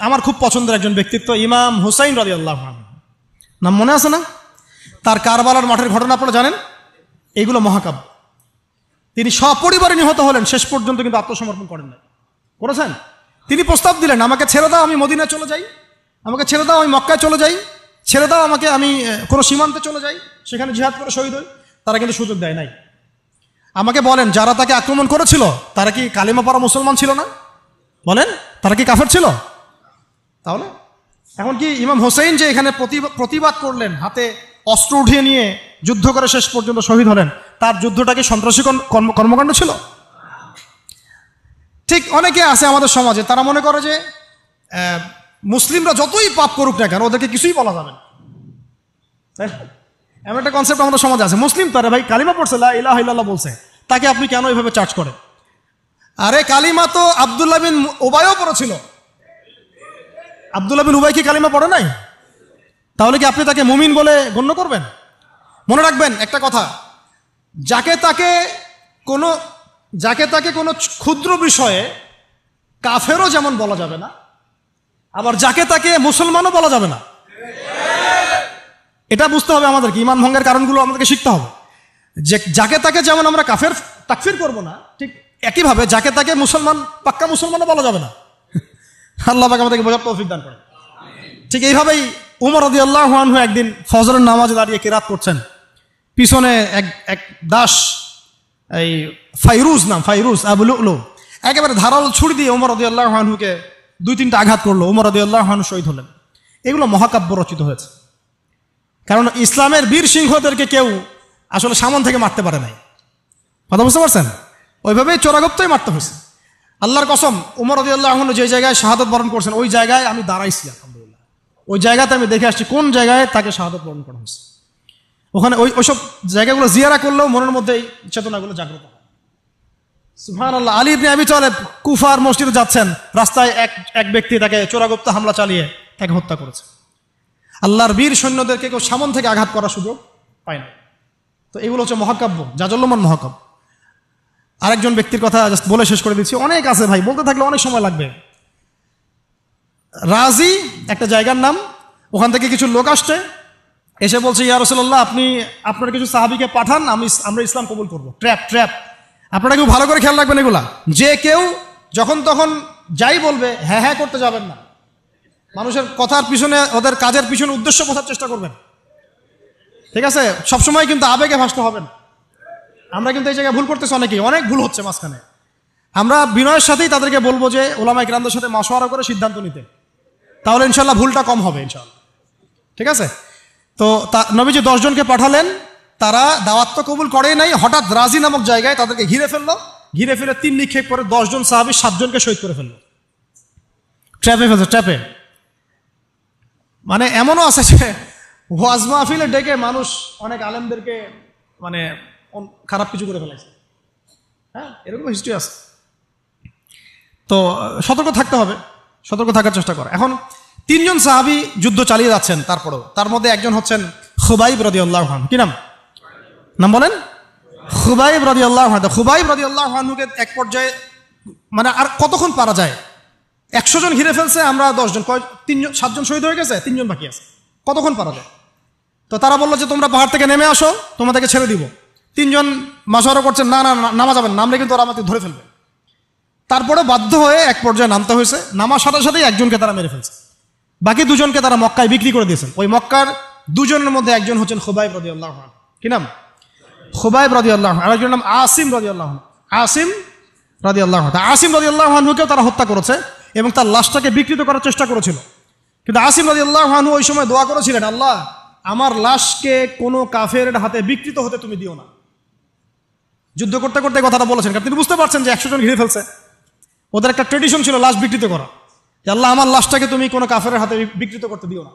আমার খুব পছন্দের একজন ব্যক্তিত্ব, ইমাম হুসাইন রাজি আল্লাহ নাম মনে আছে না? তার কারবালার মাঠের ঘটনা আপনারা জানেন? এগুলো মহাকাব্য। তিনি সপরিবারে নিহত হলেন, শেষ পর্যন্ত কিন্তু আত্মসমর্পণ করেন না করেছেন? তিনি প্রস্তাব দিলেন, আমাকে ছেড়ে দাও, আমি মদিনায় চলে যাই। আমাকে ছেড়ে দাও, আমি মক্কায় চলে যাই। ছেড়ে দাও, আমাকে, আমি কোনো সীমান্তে চলে যাই। সেখানে জিহাদ করে শহীদ হই। তারা কিন্তু সুযোগ দেয় নাই। আমাকে বলেন, যারা তাকে আক্রমণ করেছিল, তারা কি কালিমা পাড়া মুসলমান ছিল না? বলেন, তারা কি কাফের ছিল? তাহলে? এখন কি ইমাম হোসেন যে এখানে প্রতিবা- প্রতিবাদ করলেন, হাতে অস্ত্র উঠিয়ে নিয়ে যুদ্ধ করে শেষ পর্যন্ত শহীদ হলেন, তার যুদ্ধটা কি সন্ত্রাসী কর্ম- কর্ম- কর্মকাণ্ড ছিল? ঠিক অনেকে আছে আমাদের সমাজে, তারা মনে করে যে মুসলিমরা যতই পাপ করুক না কেন, ওদেরকে কিছুই বলা যাবে না? এমন একটা কনসেপ্ট আমাদের সমাজে আছে। মুসলিম তারা ভাই, কালিমা পড়ছে ইলাহা ইল্লাল্লাহ বলছে। তাকে আপনি কেন এভাবে চার্জ করেন? আরে কালিমা তো আবদুল্লাহ বিন উবাইও পড়েছিল। আবদুল্লাহ বিন উবাই কি কালিমা পড়ে নাই? তাহলে কি আপনি তাকে মুমিন বলে গণ্য করবেন? মনে রাখবেন একটা কথা। যাকে তাকে কোনো, যাকে তাকে কোনো ক্ষুদ্র বিষয়ে কাফেরও যেমন বলা যাবে না, আবার যাকে তাকে মুসলমানও বলা যাবে না। এটা বুঝতে হবে আমাদেরকে, ইমান ভঙ্গের কারণগুলো আমাদেরকে শিখতে হবে। যে, যাকে তাকে যেমন আমরা কাফের, তাকফির করব না, ঠিক একইভাবে যাকে তাকে মুসলমান, পাক্কা মুসলমানও বলা যাবে না। আল্লাহ পাক আমাদেরকে বোঝার তৌফিক দান করে ঠিক এইভাবেই উমর রদি আল্লাহ একদিন ফজরের নামাজে দাঁড়িয়ে কেরাত করছেন। পিছনে এক এক দাস, এই ফাইরুজ নাম, ফাইরুজ আবুলু একেবারে ধারাল ছুরি দিয়ে উমর রদি আল্লাহ আনহুকে দুই তিনটা আঘাত করল। উমর রদি আল্লাহ আনহু শহীদ হলেন। এগুলো মহাকাব্য রচিত হয়েছে। কারণ ইসলামের বীর সিংহদেরকে কেউ আসলে সামন থেকে মারতে পারে নাই। কথা বুঝতে পারছেন? ওইভাবেই চোরাগপ্তই মারতে হয়েছে। আল্লাহর কসম, উমর রদি আল্লাহ যে জায়গায় শাহাদত বরণ করছেন, ওই জায়গায় আমি দাঁড়াইছি, আলহামদুলিল্লাহ। ওই জায়গাতে আমি দেখে আসছি কোন জায়গায় তাকে শাহাদত বরণ করা হয়েছে। ওখানে ওই ওইসব জায়গাগুলো জিয়ারা করলেও মনের মধ্যে এই চেতনাগুলো জাগ্রত সুহান আল্লাহ আলী ইবনে আবি তালেব কুফার মসজিদে যাচ্ছেন, রাস্তায় এক এক ব্যক্তি তাকে চোরাগুপ্ত হামলা চালিয়ে তাকে হত্যা করেছে। আল্লাহর বীর সৈন্যদেরকে কেউ সামন থেকে আঘাত করার সুযোগ পায় না তো এগুলো হচ্ছে মহাকাব্য জাজল্যমান মহাকাব্য। আরেকজন ব্যক্তির কথা জাস্ট বলে শেষ করে দিচ্ছি। অনেক আছে ভাই, বলতে থাকলে অনেক সময় লাগবে। রাজি, একটা জায়গার নাম, ওখান থেকে কিছু লোক আসছে, এসে বলছে, ইয়া রসল্লাহ আপনি, আপনার কিছু সাহাবিকে পাঠান, আমি আমরা ইসলাম কবুল করব। ট্র্যাপ ট্র্যাপ আপনারা কেউ ভালো করে খেয়াল রাখবেন এগুলা। যে কেউ যখন তখন যাই বলবে হ্যাঁ হ্যাঁ করতে যাবেন না। মানুষের কথার পিছনে, ওদের কাজের পিছনে উদ্দেশ্য বোঝার চেষ্টা করবেন। ঠিক আছে? সবসময় কিন্তু আবেগে ভাসতে হবেন আমরা কিন্তু এই জায়গায় ভুল করতেছি অনেকেই, অনেক ভুল হচ্ছে মাঝখানে। আমরা বিনয়ের সাথেই তাদেরকে বলব যে ওলামা ইকরামদের সাথে মশওয়ারা করে সিদ্ধান্ত নিতে। তাহলে ইনশাল্লাহ ভুলটা কম হবে ইনশাল্লাহ। ঠিক আছে? তো তা, নবীজি দশজনকে পাঠালেন, তারা দাওয়াত তো কবুল করেই নাই, হঠাৎ রাজি নামক জায়গায় তাদেরকে ঘিরে ফেলল। ঘিরে ফেলে তিন নিক্ষেপ করে দশজন সাহাবি সাতজনকে শহীদ করে ফেলল। ট্র্যাপে ফেলছে, ট্র্যাপে। মানে এমনও আছে যে ওয়াজ মাহফিলে ডেকে মানুষ অনেক আলেমদেরকে মানে খারাপ কিছু করে ফেলাইছে। হ্যাঁ এরকম হিস্ট্রি আছে। তো সতর্ক থাকতে হবে। সতর্ক থাকার চেষ্টা করে। এখন, তিনজন সাহাবি যুদ্ধ চালিয়ে যাচ্ছেন তারপরেও। তার মধ্যে একজন হচ্ছেন খুবাইব রদি আল্লাহ কি নাম? নাম বলেন? খুবাইব রদি আল্লাহ খুবাইব রদি আল্লাহ এক পর্যায়ে মানে আর কতক্ষণ পারা যায়? একশো জন ঘিরে ফেলছে, আমরা দশজন। কয় তিনজন সাতজন শহীদ হয়ে গেছে? তিনজন বাকি আছে। কতক্ষণ পারা যায়? তো তারা বলল যে, তোমরা পাহাড় থেকে নেমে আসো, তোমাদেরকে ছেড়ে দিব। তিনজন মাসোয়ারা করছেন, না না নামা যাবেন নামলে কিন্তু ওরা আমাকে ধরে ফেলবে। তারপরে বাধ্য হয়ে এক পর্যায়ে নামতে হয়েছে, নামার সাথে সাথেই একজনকে তারা মেরে ফেলছে। বাকি দুজনকে তারা মক্কায় বিক্রি করে দিয়েছেন। ওই মক্কার দুজনের মধ্যে একজন হচ্ছেন খুবাইব রদি আল্লাহ কি নাম? খুবাইব রদি আল্লাহ আর আরেকজনের নাম আসিম রদি আল্লাহ আসিম রাজি আল্লাহ আসিম রাজি আল্লাহানহুকেও তারা হত্যা করেছে এবং তার লাশটাকে বিকৃত করার চেষ্টা করেছিল। কিন্তু আসিম রাজি আল্লাহানহু ওই সময় দোয়া করেছিলেন, আল্লাহ, আমার লাশকে কোনো কাফের হাতে বিকৃত হতে তুমি দিও না। যুদ্ধ করতে করতে কথাটা বলেছেন। কারণ তিনি বুঝতে পারছেন যে একশো জন ঘিরে ফেলছে। ওদের একটা ট্রেডিশন ছিল লাশ বিকৃত করা। যে আল্লাহ, আমার লাশটাকে তুমি কোনো কাফের হাতে বিকৃত করতে দিও না।